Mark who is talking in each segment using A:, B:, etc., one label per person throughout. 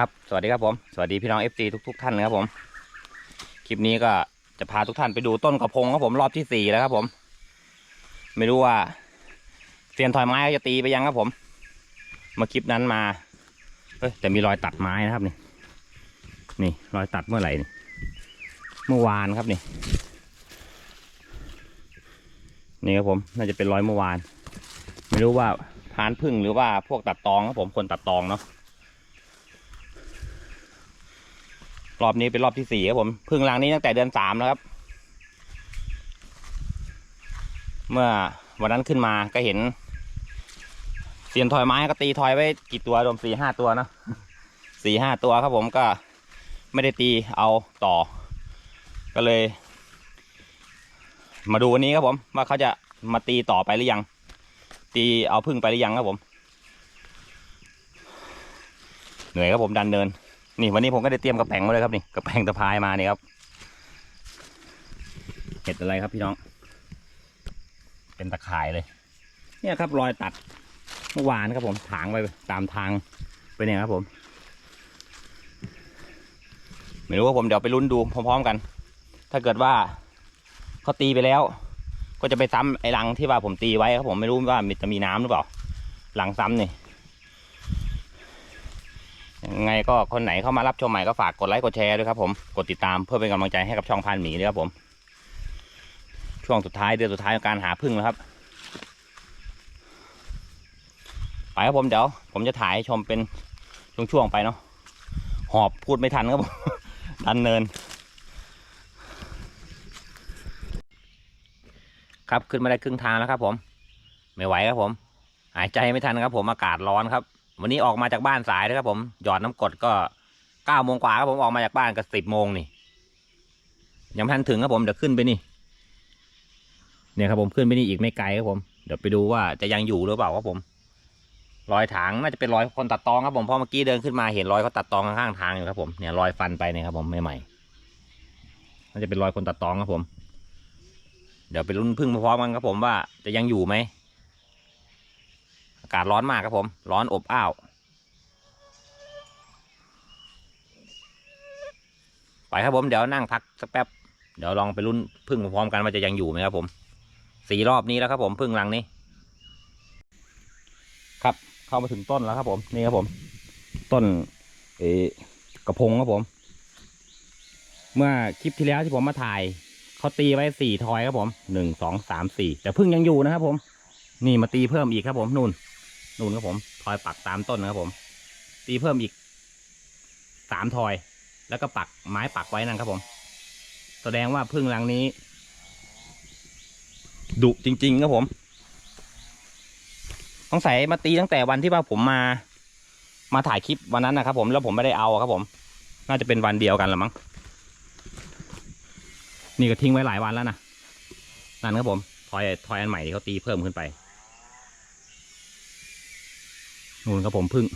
A: ครับ สวัสดีครับผม สวัสดีพี่น้อง FC ทุกๆท่านนะครับผม คลิปนี้ก็จะพาทุกท่านไปดูต้นกระพงครับผมรอบที่สี่แล้วครับผม ไม่รู้ว่าเซียนถอยไม้เขาจะตีไปยังครับผม มาคลิปนั้นมาเฮ้ยแต่มีรอยตัดไม้นะครับนี่ นี่รอยตัดเมื่อไหร่นี่เมื่อวานครับนี่ นี่ครับผม น่าจะเป็นรอยเมื่อวาน ไม่รู้ว่าพานพึ่งหรือว่าพวกตัดตองครับผมคนตัดตองเนาะ รอบนี้เป็นรอบที่สี่ครับผมพึ่งรังนี้ตั้งแต่เดือนสามแล้วครับ เมื่อวันนั้นขึ้นมาก็เห็นเสียนถอยไม้ก็ตีถอยไว้กี่ตัวรวมสี่ห้าตัวเนาะสี่ห้าตัวครับผมก็ไม่ได้ตีเอาต่อ ก็เลย มาดูวันนี้ครับผม ว่าเขาจะมาตีต่อไปหรือยัง ตีเอาพึ่งไปหรือยังครับผม เหนื่อยครับผมดันเดิน นี่วันนี้ผมก็ได้เตรียมกระแปงมาเลยครับนี่กระแปงตะพายมานี่ครับเห็ดอะไรครับพี่น้อง เป็นตะข่ายเลย เนี่ยครับรอยตัดเมื่อวานครับผมถางไปตามทางไปเนี่ยครับผม ไม่รู้ว่าผมเดี๋ยวไปลุ้นดูพร้อมๆกัน ถ้าเกิดว่าเขาตีไปแล้ว ก็จะไปซ้ำไอ้รังที่ว่าผมตีไว้ครับผมไม่รู้ว่ามันจะมีน้ำหรือเปล่าหลังซ้ำนี่ ยังไงก็คนไหนเข้ามารับชมใหม่ก็ฝากกดไลค์กดแชร์ด้วยครับผมกดติดตามเพื่อเป็นกำลังใจให้กับช่องพันหมีด้วยครับผม ช่วงสุดท้ายเดือนสุดท้ายของการหาพึ่งแล้วครับไปครับผมเดี๋ยวผมจะถ่ายให้ชมเป็นช่วงๆไปเนาะหอบพูดไม่ทันครับผมดันเนิน ครับขึ้นมาได้ครึ่งทางแล้วครับผม ไม่ไหวครับผม หายใจไม่ทันครับผมอากาศร้อนครับ วันนี้ออกมาจากบ้านสายนะครับ ผมหยอดน้ำกดก็เก้าโมงกว่าครับผมออกมาจากบ้านก็สิบโมงนี่ยังไม่ทันถึงครับผมเดี๋ยวขึ้นไปนี่ เนี่ยครับผมขึ้นไปนี่อีกไม่ไกลครับผม เดี๋ยวไปดูว่าจะยังอยู่หรือเปล่าครับผมรอยถางน่าจะเป็นรอยคนตัดตองครับผมเพราะเมื่อกี้เดินขึ้นมาเห็นรอยเขาตัดตองข้างทางอยู่ครับผมเนี่ยรอยฟันไปเนี่ยครับผมใหม่ๆน่าจะเป็นรอยคนตัดตองครับผม เดี๋ยวไปลุ้นพึ่งพร้อมกันครับผมว่าจะยังอยู่ไหม อากาศร้อนมากครับผม ร้อนอบอ้าว ไปครับผมเดี๋ยวนั่งพักสักแป๊บ เดี๋ยวลองไปรุ่นพึ่งพร้อมกันว่าจะยังอยู่ไหมครับผมสี่รอบนี้แล้วครับผมพึ่งรังนี้ ครับเข้ามาถึงต้นแล้วครับผมนี่ครับผม ต้นเออกระพงครับผม เมื่อคลิปที่แล้วที่ผมมาถ่ายเขาตีไว้สี่ทอยครับผมหนึ่งสองสามสี่แต่พึ่งยังอยู่นะครับผม นี่มาตีเพิ่มอีกครับผมนู่น นู่นครับผมทอยปักตามต้นนะครับผม ตีเพิ่มอีกสามทอย แล้วก็ปักไม้ปักไว้นั่นครับผม แสดงว่าพึ่งรังนี้ดุจริงๆครับผมต้องใส่มาตีตั้งแต่วันที่ว่าผมมา มาถ่ายคลิปวันนั้นนะครับ ผมแล้วผมไม่ได้เอาครับผม น่าจะเป็นวันเดียวกันละมั้งนี่ก็ทิ้งไว้หลายวันแล้วนะนั่นครับผมทอยทอยอันใหม่ที่เขาตีเพิ่มขึ้นไป นู่นครับผมพึ่ง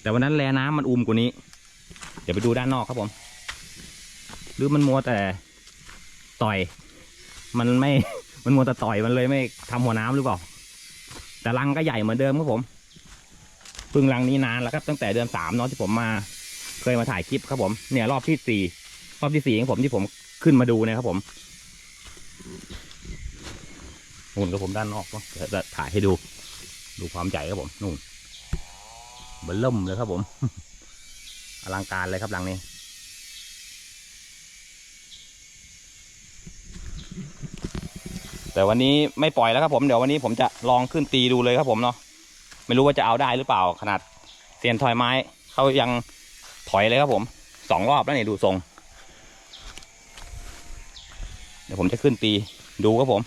A: แต่วันนั้นแลน้ำมันอุ้มกว่านี้ เดี๋ยวไปดูด้านนอกครับผม หรือมันมัวแต่ต่อย มันไม่ มันมัวแต่ต่อยมันเลยไม่ทำหัวน้ำหรือเปล่า แต่รังก็ใหญ่เหมือนเดิมครับผมพึ่งรังนี้นานแล้วครับตั้งแต่เดือนสามเนาะที่ผมมา เคยมาถ่ายคลิปครับผม เนี่ยรอบที่สี่รอบที่สี่ของผมที่ผมขึ้นมาดูนะครับผมนู่นกับผมด้านนอกเนาะเดี๋ยวจะถ่ายให้ดู ดูความใหญ่ครับผมนู่นเบลเริ่มเลยครับผม อลังการเลยครับหลังนี้ แต่วันนี้ไม่ปล่อยแล้วครับผมเดี๋ยววันนี้ผมจะลองขึ้นตีดูเลยครับผมเนาะไม่รู้ว่าจะเอาได้หรือเปล่าขนาดเซียนถอยไม้เขายังถอยเลยครับผมสองรอบแล้วเนี่ยดูทรง เดี๋ยวผมจะขึ้นตีดูครับผม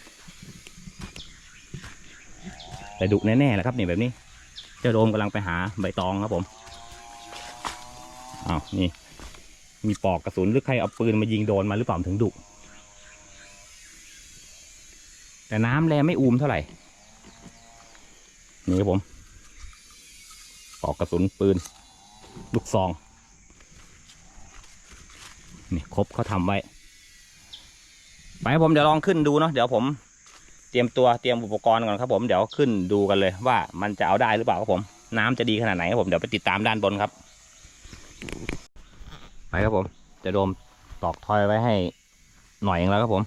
A: แต่ดุแน่ๆแหละครับนี่แบบนี้ เจ้าโดมกำลังไปหาใบตองครับผมอ้าวนี่ มีปอกกระสุนหรือใครเอาปืนมายิงโดนมาหรือเปล่าถึงดุแต่น้ำแลไม่อูมเท่าไหร่นี่ครับผมปอกกระสุนปืน ลูกซอง นี่ครบเขาทำไว้ ไปครับผมเดี๋ยวลองขึ้นดูเนาะเดี๋ยวผม เตรียมตัวเตรียมอุปกรณ์ก่อนครับผมเดี๋ยวขึ้นดูกันเลยว่ามันจะเอาได้หรือเปล่าครับผม น้ำจะดีขนาดไหนครับผมเดี๋ยวไปติดตามด้านบนครับไปครับผม จะโดมตอกทอยไว้ให้หน่อยเองแล้วครับผม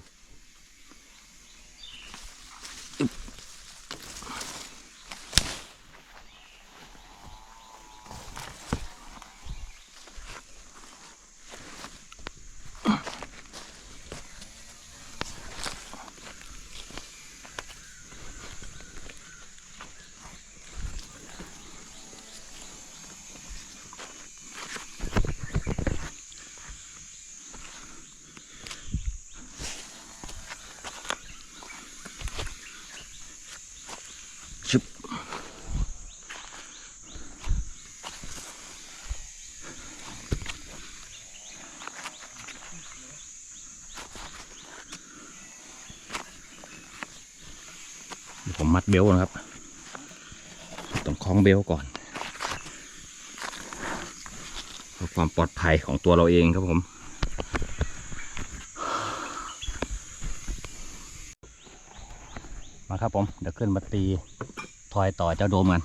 A: ชึบ เบลต์นะครับ ต้องคล้องเบลต์ก่อน เพื่อความปลอดภัยของตัวเราเองครับผม มาครับผม เดี๋ยวขึ้นมาตีทอยต่อเจ้าโดมกัน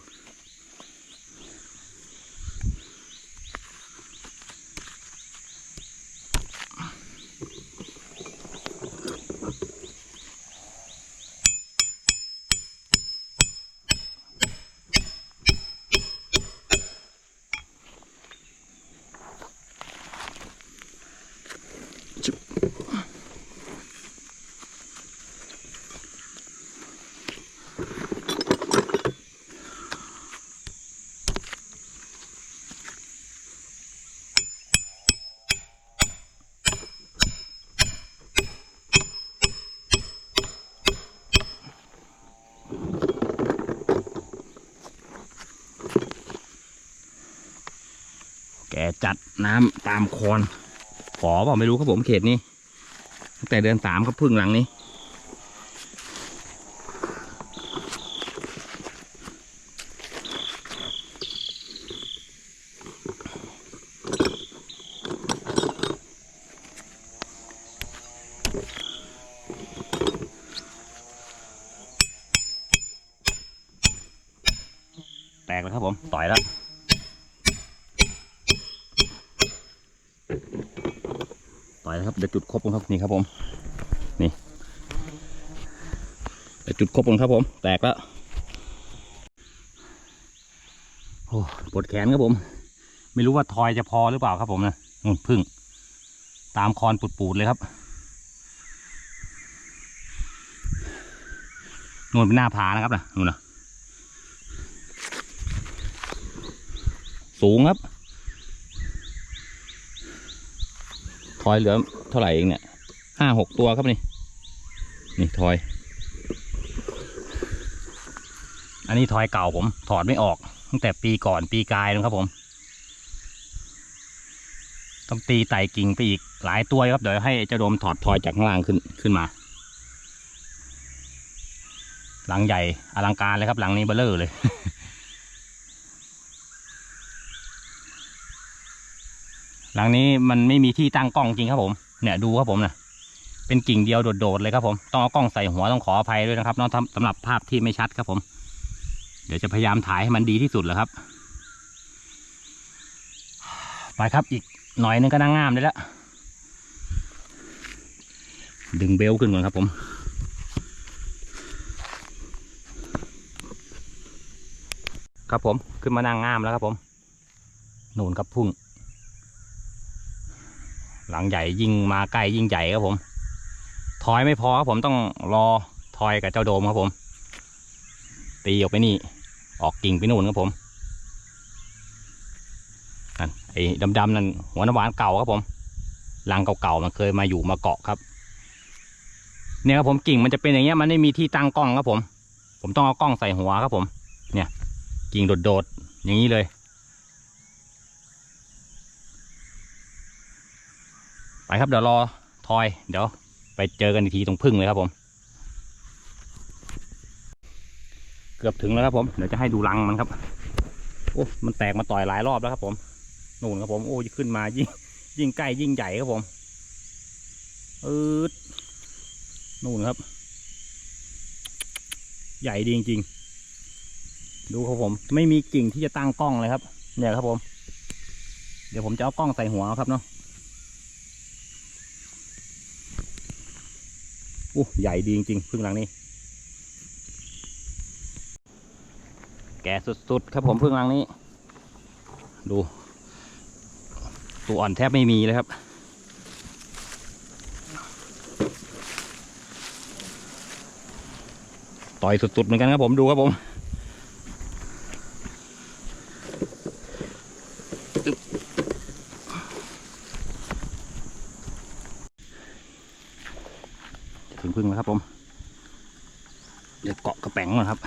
A: จัดน้ำตามคอนขอเปล่าไม่รู้ครับผมเขตนี้ตั้งแต่เดือนสามครับพึ่งหลังนี้ แตกแล้วครับผม ต่อยแล้ว ครับเดี๋ยวจุดครบกันครับนี่ครับผมนี่เดี๋ยวจุดครบกันครับผม แตกแล้วโอ้ปวดแขนครับผม ไม่รู้ว่าทอยจะพอหรือเปล่าครับผมนะนู่นพึ่ง ตามคอนปูดๆเลยครับนู่นเป็นหน้าผานะครับนะนู่นนะสูงครับ อยเหลือเท่าไหร่เองเนี่ยห้าหกตัวครับนี่ นี่ทอย อันนี้ทอยเก่าผมถอดไม่ออก ตั้งแต่ปีก่อนปีกายนะครับผม ต้องตีไต่กิ่งไปอีกหลายตัวครับเดี๋ยวให้เจ้าโดมถอดทอยจากข้างล่างขึ้นขึ้นมา หลังใหญ่อลังการเลยครับหลังนี้เบลเลอร์เลย หลังนี้มันไม่มีที่ตั้งกล้องจริงครับผมเนี่ยดูครับผมนะเป็นกิ่งเดียวโดดๆเลยครับผมต้องเอากล้องใส่หัวต้องขออภัยด้วยนะครับน้องสำหรับภาพที่ไม่ชัดครับผม เดี๋ยวจะพยายามถ่ายให้มันดีที่สุดแหล้วครับ ไปครับอีกหน่อยนึงก็นั่งงามได้แล้วดึงเบลต์ขึ้นก่อนครับผมครับผมขึ้นมานั่งงามแล้วครับผมนูนครับพุ่ง หลังใหญ่ยิ่งมาใกล้ยิ่งใหญ่ครับผมทอยไม่พอครับผมต้องรอทอยกับเจ้าโดมครับผม ตีออกไปนี่ ออกกิ่งไปนู่นครับผมนั่นไอ้ดำๆนั่นหัวน้ำหวานเก่าครับผมรังเก่าๆมันเคยมาอยู่มาเกาะครับ เนี่ยครับผมกิ่งมันจะเป็นอย่างเงี้ยมันไม่มีที่ตั้งกล้องครับผม ผมต้องเอากล้องใส่หัวครับผม เนี่ย กิ่งโดดๆอย่างนี้เลย ไปครับเดี๋ยวรอทอยเดี๋ยวไปเจอกันอีกทีตรงพึ่งเลยครับผม เกือบถึงแล้วครับผมเดี๋ยวจะให้ดูรังมันครับโอ้มันแตกมาต่อยหลายรอบแล้วครับผมนู่นครับผมโอ้ยขึ้นมายิ่งยิ่งใกล้ยิ่งใหญ่ครับผมอืดนู่นครับ ใหญ่ดีจริงดูครับผม ไม่มีกิ่งที่จะตั้งกล้องเลยครับ เนี่ยครับผม เดี๋ยวผมจะเอากล้องใส่หัวครับเนาะ อู้ใหญ่ดีจริงๆพึ่งหลังนี้ แก่สุดๆ ครับผมพึ่งหลังนี้ ดู ตัวอ่อนแทบไม่มีเลยครับ ต่อยสุดๆเหมือนกันครับผมดูครับผมอึ๊บจะถึงพึ่งแล้วครับผม เดี๋ยวเกาะกระแป๋งก่อนครับ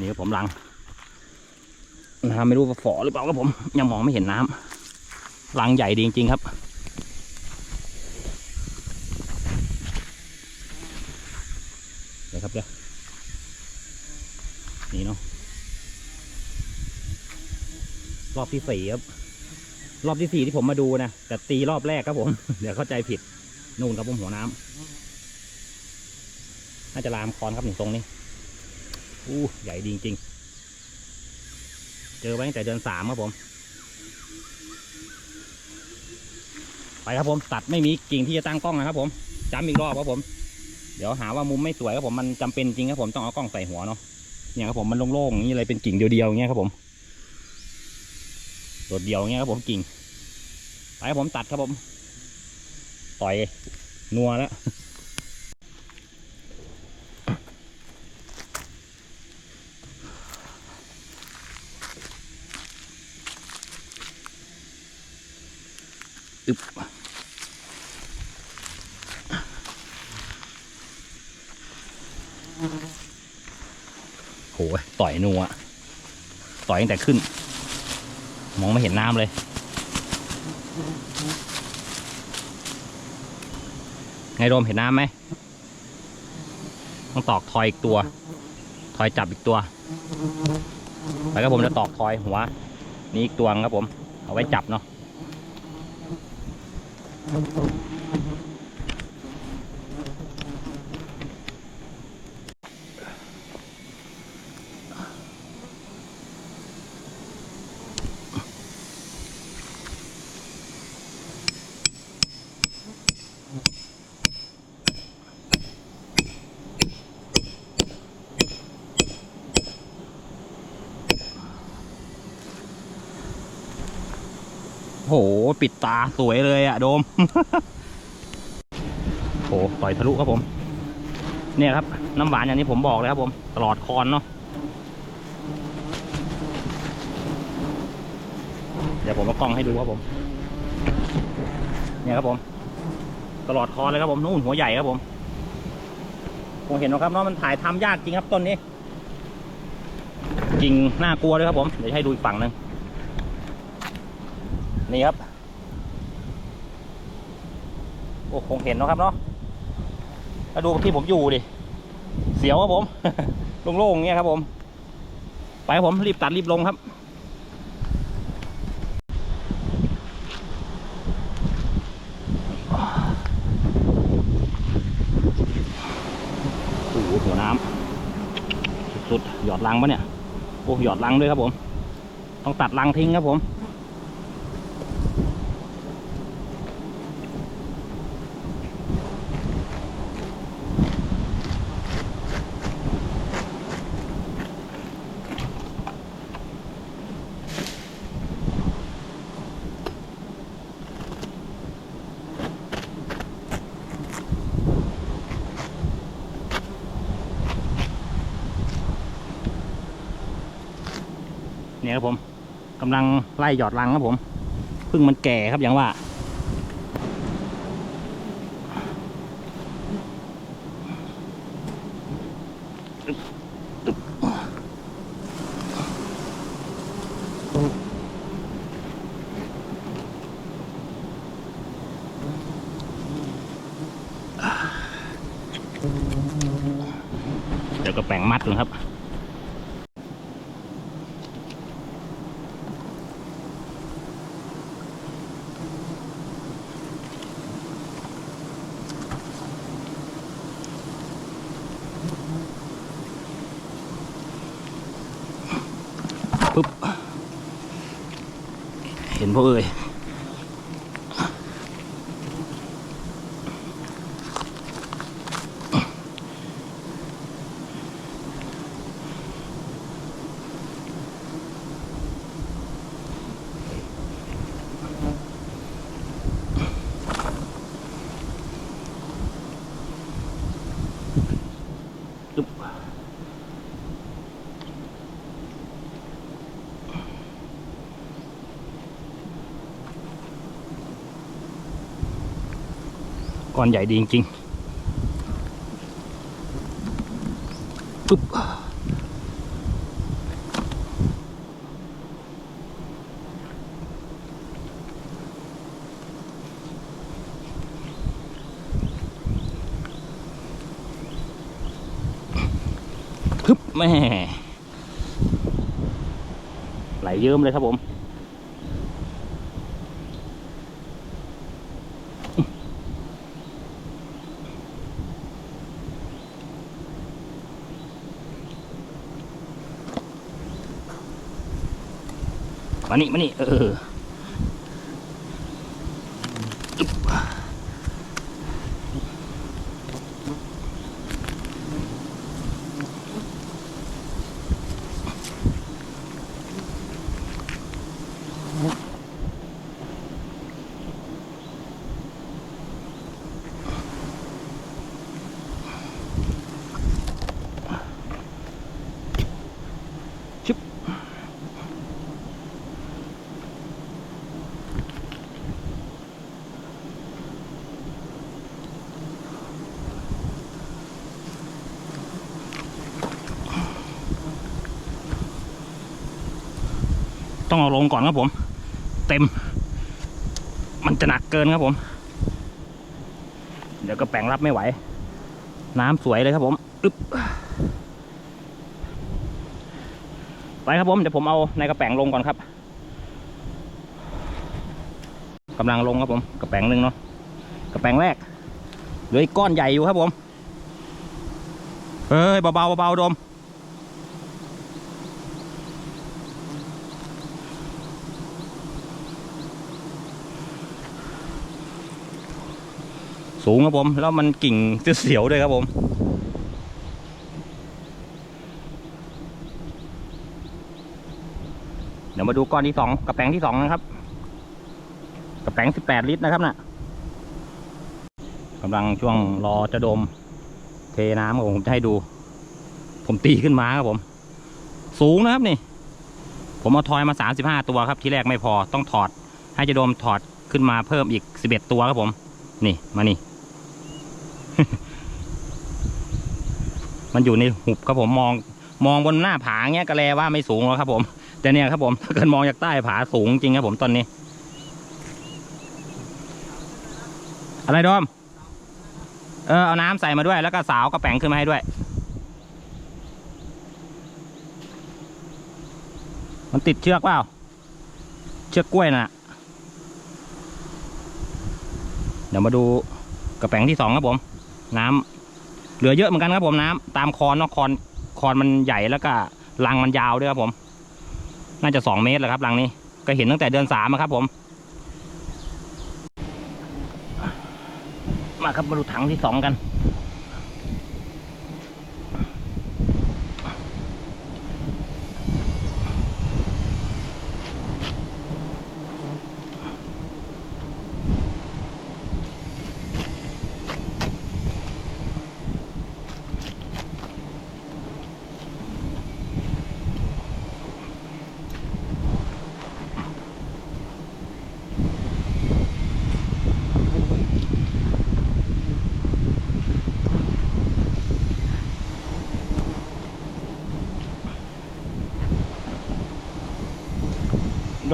A: นี่ครับผมลังน้ำไม่รู้ว่า ฝอหรือเปล่าครับผมยังมองไม่เห็นน้ำลังใหญ่ดีจริง ๆ ครับ เดี๋ยวครับเดี๋ยวนี่เนาะรอบที่สี่ครับ รอบที่สี่ที่ผมมาดูนะแต่ตีรอบแรกครับผม เดี๋ยวเข้าใจผิดนู่นครับผมหัวน้ำน่าจะลามคอนครับหนึ่งตรงนี้อู้ใหญ่ดีจริงๆ จอไว้ตั้งแต่เดือนสามครับผม ไปครับผมตัดไม่มีกิ่งที่จะตั้งกล้องนะครับ ผมจำอีกรอบครับผม เดี๋ยวหาว่ามุมไม่สวยครับผมมันจำเป็นจริงครับผมต้องเอากล้องใส่หัวเนาะเนี่ยครับผมมันโล่งๆอย่างนี้เลยเป็นกิ่งเดียวๆอย่างเงี้ยครับผมโดดเดียวอย่างเงี้ยครับผมกิ่งไปครับผมตัดครับผมต่อยนัวแล้ว อึบโหต่อยนัวต่อยตั้งแต่ขึ้น มองไม่เห็นน้ำเลย ไงโดมเห็นน้ำไหม ต้องตอกทอยอีกตัว ทอยจับอีกตัวไปครับผมจะตอกทอยหัว นี่อีกตัวครับผม เอาไว้จับเนาะ Thank you. โห ปิดตาสวยเลยอะโดม โหต่อยทะลุครับผม เนี่ยครับ น้ำหวานอย่างที่ผมบอกเลยครับผม ตลอดคอนเนาะเดี๋ยวผมเอากล้องให้ดูครับผม เนี่ยครับผม ตลอดคอนเลยครับผมนู่นหัวใหญ่ครับผมผมเห็นนะครับเนาะมันถ่ายทำยากจริงครับต้นนี้กิ่งน่ากลัวเลยครับผม เดี๋ยวให้ดูอีกฝั่งหนึ่ง นี่ครับ โอ้คงเห็นนะครับเนาะมาดูที่ผมอยู่ดิ เสียวครับผม โล่งๆอย่างเงี้ยครับผม ไปผมรีบตัดรีบลงครับโอ้โหหัวน้ำสุดๆหยอดรังปะเนี่ย โอ้หยอดรังด้วยครับผม ต้องตัดรังทิ้งครับผม เนี่ยครับผมกำลังไล่หยอดรังครับผมพึ่งมันแก่ครับอย่างว่า เดี๋ยวก็แปลงมัดก่อนครับ
B: ปุ๊บ เห็นพวกเอ่ย อนใหญ่ดีจริงๆปุ๊บพึบแม่ไหลเยิ้มเลยครับผม นี่มานี่เออ ต้องเอาลงก่อนครับผม เต็ม มันจะหนักเกินครับผม เดี๋ยวก็แปลงรับไม่ไหว น้ำสวยเลยครับผมอึ๊บไปครับผมเดี๋ยวผมเอาในกระแปงลงก่อนครับกำลังลงครับผม กระแปงหนึ่งเนาะกระแปงแรกเหลืออีกก้อนใหญ่อยู่ครับผมเฮ้ยเบาๆเบาๆดม สูงครับผม แล้วมันกิ่งเสียวด้วยครับผม เดี๋ยวมาดูก้อนที่สองกระแปงที่สองนะครับ กระแปงสิบแปดลิตรนะครับนะ่ะกำลังช่วงรอจะดม เทน้ำผมผมจะให้ดู ผมตีขึ้นมาครับผม สูงนะครับนี่ ผมเอาทอยมาสามสิบห้าตัวครับ ที่แรกไม่พอต้องถอด ให้จะดมถอดขึ้นมาเพิ่มอีกสิบเอ็ดตัวครับผม นี่ มานี่ มันอยู่ในหุบครับผมมอง มองบนหน้าผาเงี้ยก็แลว่าไม่สูงแล้วครับ ผม แต่เนี่ยครับผมถ้าเกิดมองจากใต้ผาสูงจริงครับผมตอนนี้ อะไรดอมเออเอาน้ำใส่มาด้วยแล้วก็สาวกระแป้งขึ้นมาให้ด้วย มันติดเชือกเปล่า เชือกกล้วยน่ะ เดี๋ยวมาดูกระแป้งที่สองครับผม น้ำเหลือเยอะเหมือนกันครับผมน้ำตามคอนเนาะคอนคอนมันใหญ่แล้วก็รังมันยาวด้วยครับผม น่าจะสองเมตรแหละครับรังนี้ ก็เห็นตั้งแต่เดือนสามครับผม มาครับมาดูถังที่สองกัน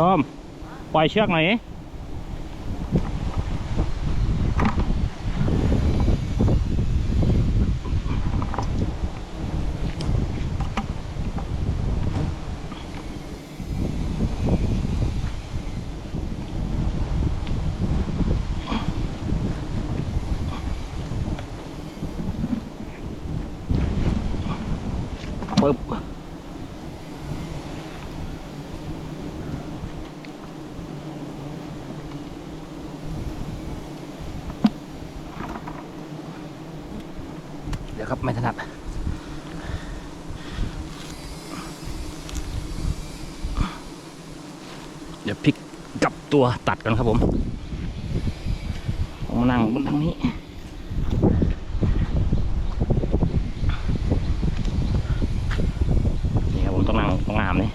B: โดมปล่อยเชือกหน่อยดิปึ๊บ ดี๋ยวครับ ไม่ถนัดเดี๋ยวพลิกกลับตัวตัดกันครับผมผมานั่งบนทางนี้ครับผมต้องนั่งตรงงามนี่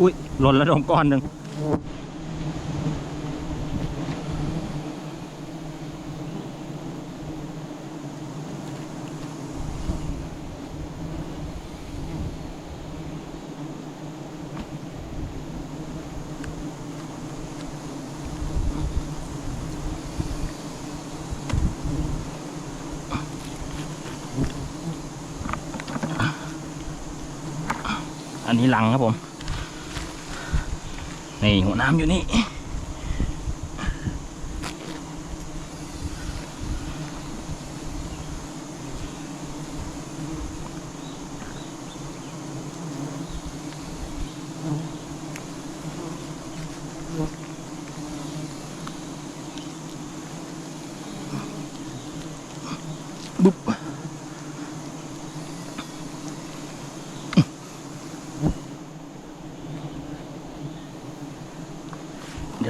B: อุ้ยหล่นแล้วโดนก้อนหนึ่งังครับผม นี่หัวน้ำอยู่นี่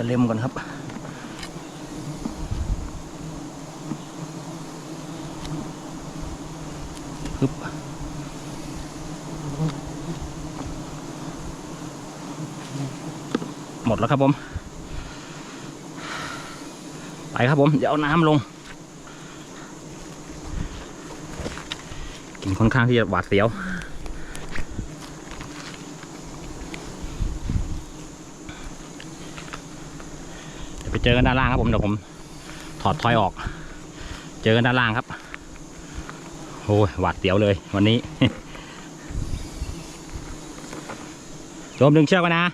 B: เล็มก่อนครับ ฮึบหมดแล้วครับผม ไปครับผม เดี๋ยวเอาน้ำลง กินค่อนข้างที่จะหวาดเสียว เจอกันด้านล่างครับผมเดี๋ยวผม ถอดทอยออก เจอกันด้านล่างครับโอ้ยหวาดเสียวเลยวันนี้โจมดึงเชือกไว้นะ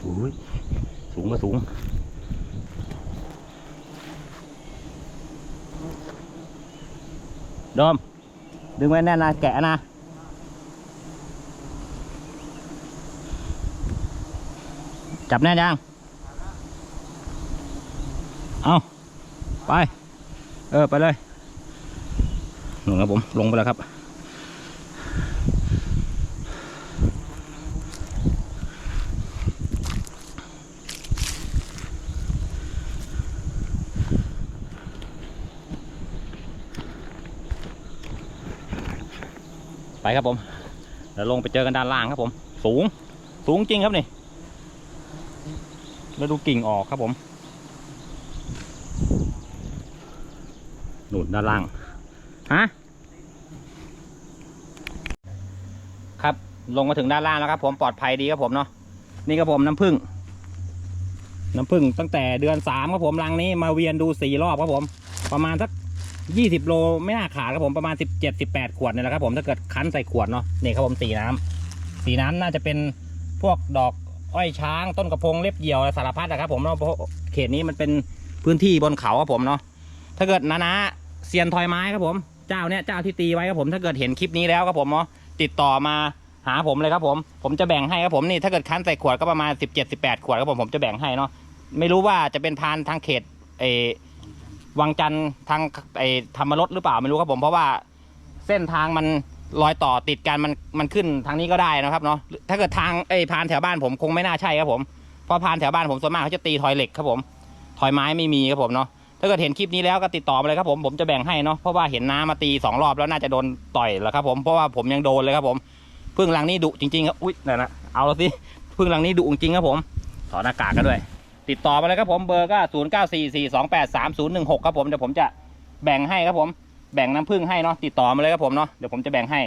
B: โอ้ยสูงก็สูง โดม ดึงไว้แน่นนะแกะนะจับแน่นยังเอาไป เออ ไปเลยหนูครับผม ลงไปแล้วครับ ไปครับผมเดี๋ยวลงไปเจอกันด้านล่างครับผม สูง สูงจริงครับนี่แล้วดูกิ่งออกครับผมหนุนด้านล่างฮะครับลงมาถึงด้านล่างแล้วครับ ผมปลอดภัยดีครับผมเนาะนี่ครับผมน้ำผึ้งน้ำผึ้งตั้งแต่เดือนสามครับผมรังนี้มาเวียนดูสี่รอบครับผม ประมาณสัก ยี่สิบโลไม่น่าขาดครับผมประมาณสิบเจ็ดสิบแปดขวดเนี่ยแหละครับผมถ้าเกิดคั้นใส่ขวดเนาะนี่ครับผมสีน้ำสีน้ำน่าจะเป็นพวกดอกอ้อยช้างต้นกระพงเล็บเหยี่ยวสารพัดนะครับผมเนาะเพราะเขตนี้มันเป็นพื้นที่บนเขาครับผมเนาะถ้าเกิดนานาเซียนทอยไม้ครับผมเจ้าเนี่ยเจ้าที่ตีไว้ครับผมถ้าเกิดเห็นคลิปนี้แล้วครับผมเนาะติดต่อมาหาผมเลยครับผมผมจะแบ่งให้ครับผมนี่ถ้าเกิดคั้นใส่ขวดก็ประมาณสิบเจ็ดสิบแปดขวดครับผมผมจะแบ่งให้เนาะไม่รู้ว่าจะเป็นพานทางเขตเอ วังจันทร์ทางไอ้ธรรมรถหรือเปล่าไม่รู้ครับผมเพราะว่าเส้นทางมันรอยต่อติดกันมันมันขึ้นทางนี้ก็ได้นะครับเนาะถ้าเกิดทางไอ้พานแถวบ้านผมคงไม่น่าใช่ครับผมเพราะพานแถวบ้านผมส่วนมากเขาจะตีทอยเหล็กครับผมทอยไม้ไม่มีครับผมเนาะถ้าเกิดเห็นคลิปนี้แล้วก็ติดต่อมาเลยครับผมผมจะแบ่งให้เนาะเพราะว่าเห็นน้ามาตีสองรอบแล้วน่าจะโดนต่อยแล้วครับผมเพราะว่าผมยังโดนเลยครับผมพึ่งหลังนี้ดุจริงๆครับอุ้ยนั่นนะเอาละสิพึ่งหลังนี้ดุจริงครับผมถอดหน้ากากกันด้วย ติดต่อมาเลยครับผมเบอร์ก็ศูนย์เก้าสี่สี่สองแปดสามศูนย์หนึ่งหกครับผมเดี๋ยวผมจะแบ่งให้ครับผมแบ่งน้ำผึ้งให้เนาะติดต่อมาเลยครับผมเนาะเดี๋ยวผมจะแบ่งให้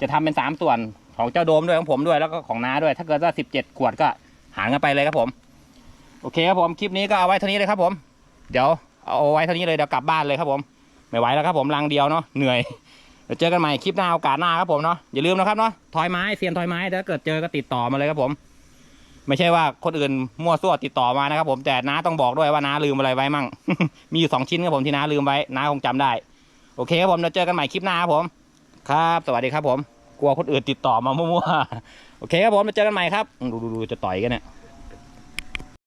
B: จะทำเป็นสามส่วนของเจ้าโดมด้วยของผมด้วยแล้วก็ของน้าด้วย ถ้าเกิดว่าสิบเจ็ดขวดก็หารกันไปเลยครับผม โอเคครับผมคลิปนี้ก็เอาไว้เท่านี้เลยครับผม เดี๋ยวเอาไว้เท่านี้เลยเดี๋ยวกลับบ้านเลยครับผมไม่ไหวแล้วครับผมรังเดียวเนาะเหนื่อยเดี๋ยวเจอกันใหม่คลิปหน้าโอกาสหน้าครับผมเนาะอย่าลืมนะครับเนาะทอยไม้เซียนทอยไม้ถ้าเกิดเจอก็ติดต่อมาเลยครับผม ไม่ใช่ว่าคนอื่นมั่วซั่วติดต่อมานะครับ ผมแต่น้าต้องบอกด้วยว่าน้าลืมอะไรไว้มั่ง มีอยู่สองชิ้นครับผมที่น้าลืมไว้น้าคงจำได้ โอเคครับผมเราเจอกันใหม่คลิปหน้าครับผม ครับ สวัสดีครับผม กลัวคนอื่นติดต่อมามั่วๆโอเคครับผมเดี๋ยวเจอกันใหม่ครับดูดูดูจะต่อยกันเนี่ย